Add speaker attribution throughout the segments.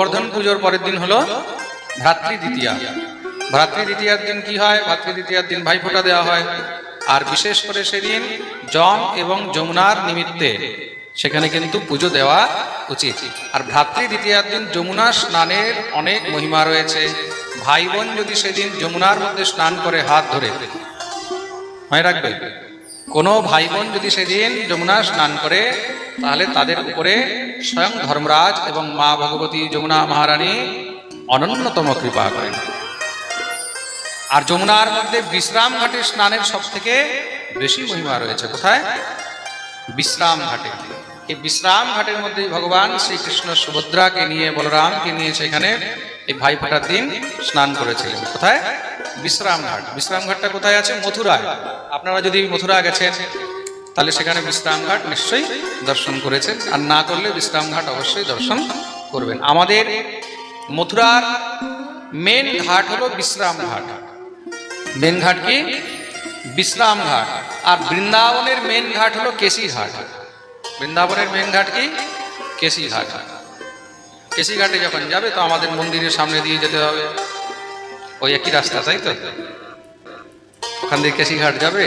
Speaker 1: গোবর্ধন পুজোর পরের দিন হলো ভ্রাতৃ দ্বিতীয়া। ভ্রাতৃ দ্বিতীয়ার দিন কি হয়? ভ্রাতৃ দ্বিতীয়ার দিন ভাইফোঁটা দেওয়া হয়। আর বিশেষ করে সেদিন জম এবং যমুনার নিমিত্তে সেখানে কিন্তু পুজো দেওয়া উচিত। আর ভ্রাতৃ দ্বিতীয়ার দিন যমুনা স্নানের অনেক মহিমা রয়েছে। ভাই বোন যদি সেদিন যমুনার মধ্যে স্নান করে হাত ধরে, মনে রাখবে? কোনো ভাই বোন যদি সেদিন যমুনা স্নান করে, তাহলে তাদের উপরে স্বয়ং ধর্মরাজ এবং মা ভগবতী যমুনা মহারানী অনন্যতম কৃপা করেন। আর যমুনার মধ্যে বিশ্রাম ঘাটে স্নানের সব থেকে বেশি মহিমা রয়েছে কোথায়? বিশ্রাম ঘাটে। এই বিশ্রাম ঘাটের মধ্যে ভগবান শ্রীকৃষ্ণ সুভদ্রাকে নিয়ে, বলরামকে নিয়ে সেখানে এই ভাই ফোটার দিন স্নান করেছিলেন। কোথায়? বিশ্রাম ঘাট কোথায় আছে? মথুরায়। আপনারা যদি মথুরা গেছেন, তাহলে সেখানে বিশ্রামঘাট নিশ্চয়ই দর্শন করেছেন। আর না করলে বিশ্রামঘাট অবশ্যই দর্শন করবেন। আমাদের মথুরার মেন ঘাট হলো বিশ্রাম ঘাট মেন ঘাট কি? বিশ্রামঘাট। আর বৃন্দাবনের মেন ঘাট হলো কেশি ঘাট। বৃন্দাবনের মেন ঘাট কি? কেশি ঘাট। কেশি ঘাটে যখন যাবে, তো আমাদের মন্দিরের সামনে দিয়ে যেতে হবে। ওই একই রাস্তা, তাই তো? ওখান দিয়ে কেশিঘাট যাবে,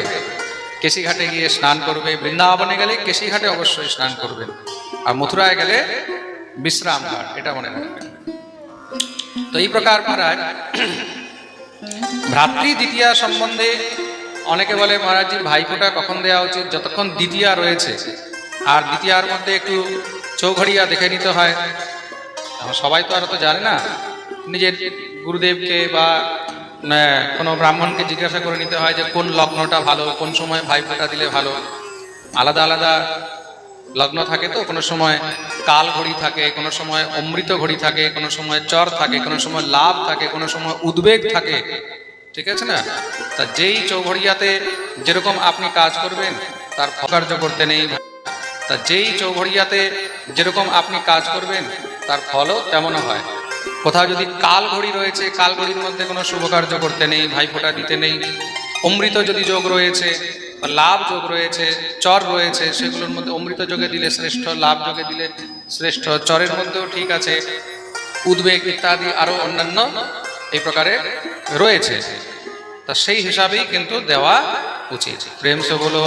Speaker 1: কেশিঘাটে গিয়ে স্নান করবে, বৃন্দাবনে গেলে কেশিঘাটে অবশ্যই স্নান করবেন। আর মথুরায় গেলে বিশ্রাম ঘাট এটা মনে রাখবেন। তো এই প্রকার মহারাজ, ভ্রাতৃ দ্বিতীয়া সম্বন্ধে অনেকে বলে মহারাজজি ভাইফোঁটা কখন দেওয়া উচিত? যতক্ষণ দ্বিতীয়া রয়েছে। আর দ্বিতীয়ার মধ্যে একটু চৌঘড়িয়া দেখে নিতে হয়। সবাই তো আর তো জানে না। নিজের গুরুদেবকে বা কোনো ব্রাহ্মণকে জিজ্ঞাসা করে নিতে হয় যে কোন লগ্নটা ভালো, কোন সময় ভাইফোঁটা দিলে ভালো। আলাদা আলাদা লগ্ন থাকে তো, কোনো সময় কাল ঘড়ি থাকে, কোনো সময় অমৃত ঘড়ি থাকে, কোনো সময় চর থাকে, কোনো সময় লাভ থাকে, কোনো সময় উদ্বেগ থাকে। ঠিক আছে না? তা যেই চৌঘড়িয়াতে যেরকম আপনি কাজ করবেন, তার ফকার্য করতে নেই। তা যেই চৌঘড়িয়াতে যেরকম আপনি কাজ করবেন, তার ফলও তেমনও হয়। কোথাও যদি কাল ঘড়ি রয়েছে, কাল ঘড়ির মধ্যে কোনো শুভ কার্য করতে নেই, ভাইফোঁটা দিতে নেই, অমৃত যদি যোগ রয়েছে লাভ যোগ রয়েছে, চর রয়েছে, সেগুলোর মধ্যে অমৃত যোগে দিলে শ্রেষ্ঠ, লাভ যোগে দিলে শ্রেষ্ঠ, চরের মধ্যেও ঠিক আছে, উদ্বেগ ইত্যাদি আরও অন্যান্য এই প্রকারে রয়েছে। তা সেই হিসাবেই কিন্তু দেওয়া উচিত। প্রেম সে বলো।